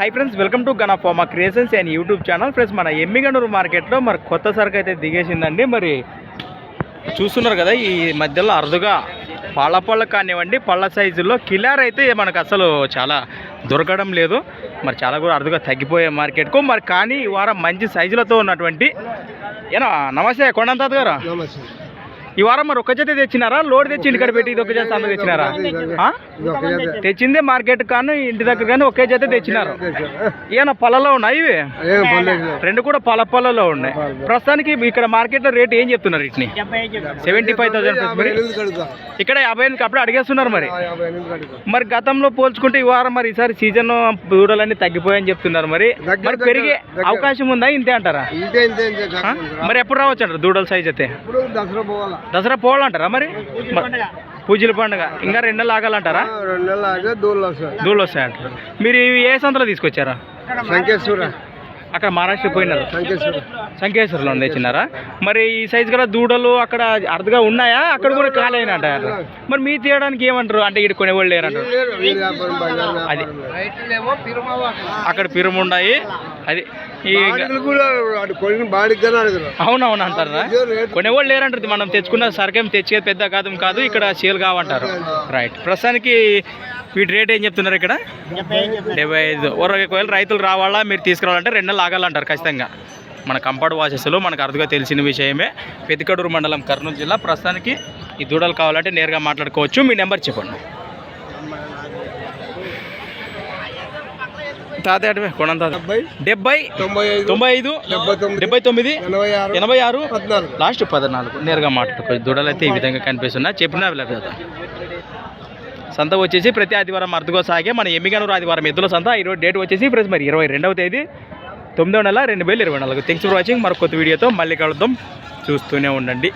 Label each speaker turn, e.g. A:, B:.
A: Hi friends welcome to Gana pharma creations and YouTube channel friends మన ఎమ్మిగనూరు మార్కెట్లో మరి కొత్త సరుకు అయితే దిగేసిందండి. మరి చూస్తున్నారు కదా ఈ మధ్యలో అరుదుగా పళ్ళ పళ్ళ కానివ్వండి పళ్ళ సైజుల్లో కిలార్ అయితే మనకు అసలు చాలా దొరకడం లేదు. మరి చాలా కూడా అరుదుగా తగ్గిపోయే మార్కెట్కు. మరి కానీ ఈ వారం మంచి సైజులతో ఉన్నటువంటి ఏనా నమస్తే కొండంతాత్ గారు ఈ వారం మరి ఒక జత తెచ్చినారా? లోడ్ తెచ్చి ఇంటికాడ పెట్టి ఇది ఒక జత సంత తెచ్చినారా. తెచ్చిందే మార్కెట్ కాను ఇంటి దగ్గర కానీ ఒకే జత తెచ్చినారు. ఏమన్నా పళ్ళలో ఉన్నాయి ఇవి. రెండు కూడా పళ్ళ పళ్ళలో ఉన్నాయి. ప్రస్తుతానికి ఇక్కడ మార్కెట్లో రేట్ ఏం చెప్తున్నారు వీటిని? Seventy five thousand. ఇక్కడ యాభై ఎనిమిది అప్పుడు అడిగేస్తున్నారు మరి. మరి గతంలో పోల్చుకుంటే ఈ వారం మరి ఈసారి సీజన్ దూడలన్నీ తగ్గిపోయాయని చెప్తున్నారు మరి. మరి పెరిగే. అవకాశం ఉందా ఇంతే అంటారా. మరి ఎప్పుడు రావచ్చు అంటారు? దూడల సైజ్ అయితే?
B: దసరా పోవాలా.
A: దసరా పోవాలంటారా మరి? పూజల పండుగ. ఇంకా రెండు నెలలు ఆగాలంటారా?
B: రెండు నెలలు ఆగే దూళ్ళు వస్తాయి
A: దూళ్ళు వస్తాయంటారు. మీరు ఏ సంతలో తీసుకొచ్చారా?
B: సంకేశ్వర
A: అక్కడ మహారాష్ట్ర పోయినారు.
B: సంకేశ్వర
A: సంకేశ్వరంలో తెచ్చినారా మరి ఈ సైజు గల దూడలు అక్కడ అరుదుగా ఉన్నాయా? అక్కడ కూడా అంటారు మరి మీ తీయడానికి ఏమంటారు? అంటే ఇక్కడ కొనేవాళ్ళు లేరంటారు అది. అక్కడ పిరుముండాయి. అది. అవునవును అంటారా. కొనేవాళ్ళు లేరంటారు మనం తెచ్చుకున్న సరికేం తెచ్చేది పెద్ద కాదు కాదు. ఇక్కడ సేల్ కావంటారు. రైట్ ప్రస్తుతానికి వీటి రేట్ ఏం చెప్తున్నారు ఇక్కడ? డెబ్బై ఐదు. ఒకవేళ రైతులు రావాలా మీరు తీసుకురావాలంటే రెండు నెలలు ఆగాలంటారు ఖచ్చితంగా. మన కంపాడు వాసెస్లో మనకు అరుదుగా తెలిసిన విషయమే. పెతికడూరు మండలం కర్నూలు జిల్లా. ప్రస్తుతానికి ఈ దూడలు కావాలంటే నేరుగా మాట్లాడుకోవచ్చు. మీ నెంబర్ చెప్పండి. తాత కొనంత
B: డెబ్బై తొంభై ఐదు డెబ్బై తొమ్మిది ఎనభై ఆరు
A: లాస్ట్ పద్నాలుగు. నేరుగా మాట్లాడుకోవచ్చు దూడలు అయితే ఈ విధంగా కనిపిస్తున్నా చెప్పినా కదా సంత వచ్చేసి ప్రతి ఆదివారం అర్థగా సాగే మన ఎమ్మిగనూరు ఆదివారం ఎద్దుల సంత. ఈరోజు డేట్ వచ్చేసి ఫ్రెండ్స్ మరి ఇరవై రెండవ తేదీ తొమ్మిదవ నెల రెండు వేల ఇరవై నాలుగు. థ్యాంక్స్ ఫర్ వాచింగ్ మరొక కొత్త వీడియోతో మళ్ళీ కలుద్దాం. చూస్తూనే ఉండండి.